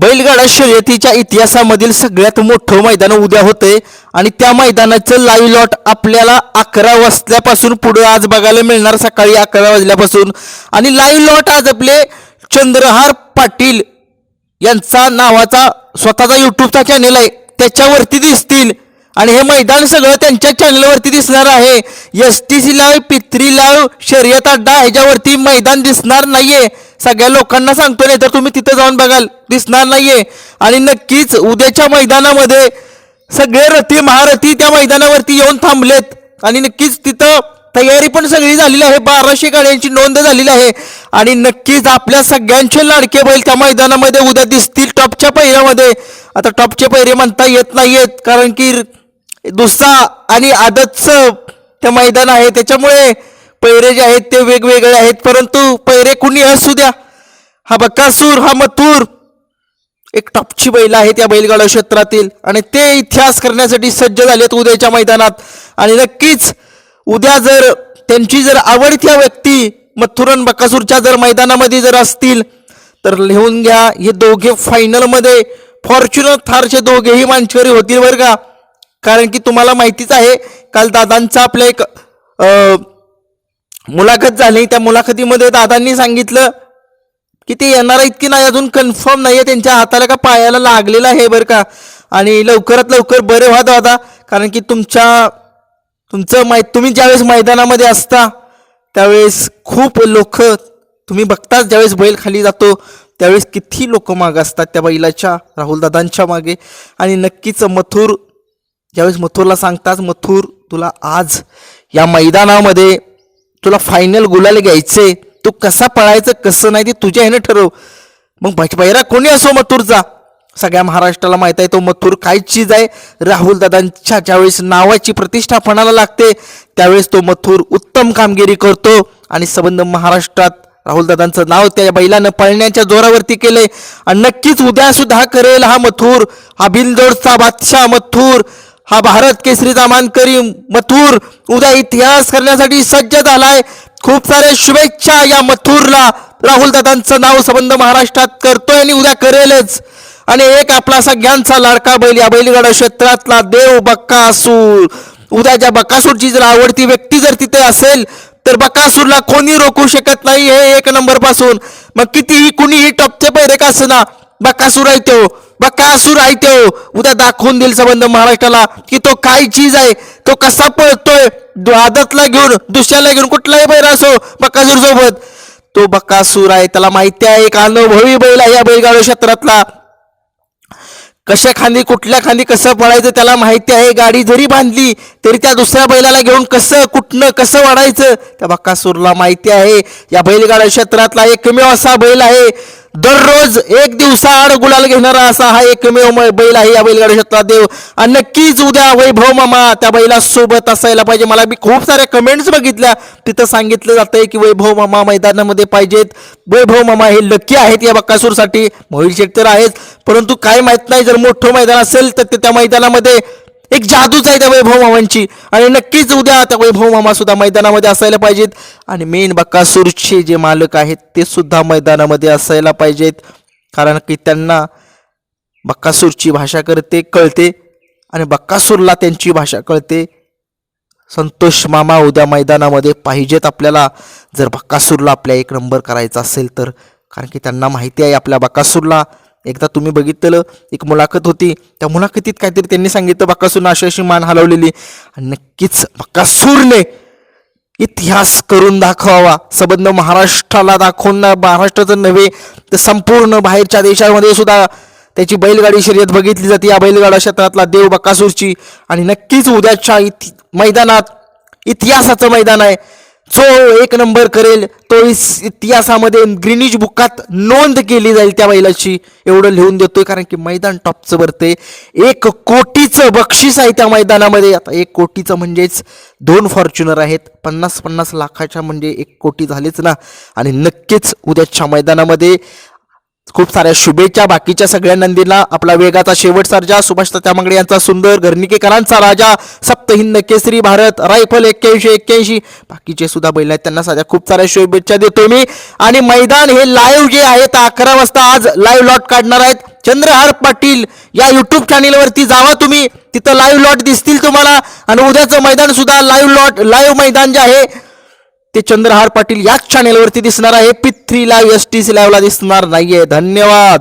बैलगाडा शर्यतीच्या इतिहासामधील सगळ्यात मोठं मैदान उद्या होतंय. आणि त्या मैदानाचं लाईव्ह लॉट आपल्याला अकरा वाजल्यापासून पुढे आज बघायला मिळणार सकाळी अकरा वाजल्यापासून. आणि लाईव्ह लॉट आज आपले चंद्रहार पाटील यांचा नावाचा स्वतःचा यूट्यूबचा चॅनेल आहे. त्याच्यावरती दिसतील. आणि हे मैदान सगळं त्यांच्या चॅनलवरती दिसणार आहे. एस टी सी लाईव्ह पित्री लाईव्ह शर्यत अड्डा ह्याच्यावरती मैदान दिसणार नाहीये. सगळ्या लोकांना सांगतो नाही तर तुम्ही तिथं जाऊन बघाल. दिसणार नाहीये. आणि नक्कीच उद्याच्या मैदानामध्ये सगळे रथी महारथी त्या मैदानावरती येऊन थांबलेत. आणि नक्कीच तिथं तयारी पण सगळी झालेली आहे. बाराशे गाड्यांची नोंद झालेली आहे. आणि नक्कीच आपल्या सगळ्यांचे लाडके बैल त्या मैदानामध्ये उद्या दिसतील टॉपच्या पहिऱ्यामध्ये आता टॉपचे पहिरे म्हणता येत नाहीयेत कारण की दुसरा आणि आदतचं ते मैदान आहे. त्याच्यामुळे पैरे जे आहेत ते वेगवेगळे आहेत परंतु पैरे कुणी असू द्या. हा बकासूर हा मथुर. एक टॉपची बैल आहे त्या बैलगाडा क्षेत्रातील आणि ते इतिहास करण्यासाठी सज्ज झालेत उद्याच्या मैदानात. आणि नक्कीच उद्या जर त्यांची जर आवडत्या व्यक्ती मथुरन बकासूरच्या जर मैदानामध्ये जर असतील तर लिहून घ्या हे दोघे फायनलमध्ये फॉर्च्युनर थारचे दोघेही मानकरी होतील बरं का? कारण की तुम्हाला माहितीच आहे काल दादांचा आपला एक मुलाखत झाली त्या मुलाखतीमध्ये दादांनी सांगितलं की ते येणार आहेत की नाही अजून कन्फर्म नाही आहे त्यांच्या हाताला का पायाला लागलेला आहे बरं का? आणि लवकरात लवकर बरे व्हा दादा कारण की तुमच्या तुमचं मै तुम्ही ज्यावेळेस मैदानामध्ये असता त्यावेळेस खूप लोक तुम्ही बघताच ज्यावेळेस बैल खाली जातो त्यावेळेस किती लोक मागं असतात त्या बैलाच्या राहुलदादांच्या मागे. आणि नक्कीच मथुर ज्यावेळेस मथुरला सांगताच मथुर तुला आज या मैदानामध्ये तुला फायनल गुलाल घ्यायचे. तू कसा पळायचं कसं नाही ते तुझ्या ह्यानं ठरव. मग भट- कोणी असो मथुरचा? सगळ्या महाराष्ट्राला माहीत आहे तो मथुर काय चीज आहे राहुल दादांच्या ज्यावेळेस नावाची प्रतिष्ठा फणाला लागते त्यावेळेस तो मथुर उत्तम कामगिरी करतो. आणि संबंध महाराष्ट्रात राहुल दादांचं नाव त्या बैलानं पळण्याच्या जोरावरती केलंय. आणि नक्कीच उद्या सुद्धा करेल हा मथुर. हा बिनजोडचा बादशाह मथुर. हा भारत केसरीचा मानकरी मथुर उद्या इतिहास करण्यासाठी सज्ज झालाय. खूप सारे शुभेच्छा या मथुरला. राहुल दादांचं नाव संबंध महाराष्ट्रात करतोय आणि उद्या करेलच. आणि एक आपला सगळ्यांचा लाडका बैल या बैलगाडा क्षेत्रातला देव बक्कासूर उद्या ज्या बकासूरची जर आवडती व्यक्ती जर तिथे असेल तर बकासूरला कोणी रोखू शकत नाही हे एक नंबरपासून मग कितीही कुणीही टॉपचे पैरे का ना बकासूर आहे तो. बकासूर आहे तो. उद्या दाखवून देईल संबंध महाराष्ट्राला की तो काय चीज आहे तो कसा पळतोय. दु- आदतला घेऊन दुसऱ्याला घेऊन कुठलाही बैल असो बकासूर सोबत. तो बकासूर आहे त्याला माहिती आहे एक अनुभवी बैल आहे या बैलगाडो क्षेत्रातला. कशा खांदी कुठल्या खांदी कसं पळायचं त्याला माहिती आहे. गाडी जरी बांधली तरी त्या दुसऱ्या बैलाला घेऊन कसं कुठनं कसं वाढायचं त्या बक्कासूरला माहिती आहे. या बैलगाड्या क्षेत्रातला एकमेव असा बैल आहे. दररोज एक दिवसाआड गुलाल घेणारा असा हा एकमेव बैल आहे या बैलगाडी क्षेत्रात देव. आणि नक्कीच उद्या वैभव मामा त्या बैला सोबत असायला पाहिजे. मला मी खूप साऱ्या कमेंट्स बघितल्या. तिथं सांगितलं जातंय की वैभव मामा मैदानामध्ये पाहिजेत. वैभव मामा हे लक्की आहेत या बक्कासूरसाठी. मोहित शेट तर आहेच. परंतु काय माहीत नाही जर मोठं मैदान असेल तर ते त्या मैदानामध्ये एक जादूच आहे त्या वैभव मामांची. आणि नक्कीच उद्या त्या वैभव मामा सुद्धा मैदानामध्ये असायला पाहिजेत. आणि मेन बक्कासूरचे जे मालक आहेत ते सुद्धा मैदानामध्ये असायला पाहिजेत. कारण की त्यांना बक्कासूरची भाषा करते कळते. आणि बक्कासूरला त्यांची भाषा कळते. संतोष मामा उद्या मैदानामध्ये पाहिजेत आपल्याला. जर बक्कासूरला आपल्या एक नंबर करायचा असेल तर. कारण की त्यांना माहिती आहे आपल्या बक्कासूरला एकदा तुम्ही बघितलं एक मुलाखत होती. त्या मुलाखतीत काहीतरी त्यांनी सांगितलं बकासूरनं अशी अशी मान हलवलेली आणि नक्कीच बक्कासूरने इतिहास करून दाखवावा. संबंध महाराष्ट्राला दाखवून महाराष्ट्राचं नव्हे तर संपूर्ण बाहेरच्या देशामध्ये सुद्धा त्याची बैलगाडी शर्यत बघितली जाते. या बैलगाडा क्षेत्रातला देव बकासूरची आणि नक्कीच उद्याच्या इति मैदानात इतिहासाचं मैदान आहे. जो एक नंबर करेल. तो इस इतिहासामध्ये ग्रीनिज बुकात नोंद केली जाईल त्या बैलाची. एवढं लिहून देतोय कारण की मैदान टॉपचं भरते एक कोटीचं बक्षीस आहे त्या मैदानामध्ये. आता एक कोटीचं म्हणजेच दोन फॉर्च्युनर आहेत. पन्नास पन्नास लाखाच्या म्हणजे एक कोटी झालेच ना. आणि नक्कीच उद्याच्या मैदानामध्ये खूप साऱ्या शुभेच्छा बाकीच्या सगळ्या नंदींना. आपला वेगाचा शेवट सर्जा. सुभाष तात्यामांगडे यांचा सुंदर घरणिकेकरांचा राजा. सप्तहिंद केसरी भारत. रायफल एक्क्याऐंशी एक्क्याऐंशी. बाकीचे सुद्धा बैल आहेत. त्यांना साध्या खूप साऱ्या शुभेच्छा देतो मी. आणि मैदान हे लाईव्ह जे आहे तर अकरा वाजता आज लाईव्ह लॉट काढणार आहेत. चंद्रहार पाटील या युट्यूब चॅनेलवरती जावा तुम्ही. तिथं लाईव्ह लॉट दिसतील तुम्हाला. आणि उद्याचं मैदान सुद्धा लाईव्ह लॉट लाईव्ह मैदान जे आहे ते चंद्रहार पाटील याच चॅनेलवरती दिसणार आहे. पी थ्रीला एस टी सी लाईव्हला दिसणार नाहीये. धन्यवाद.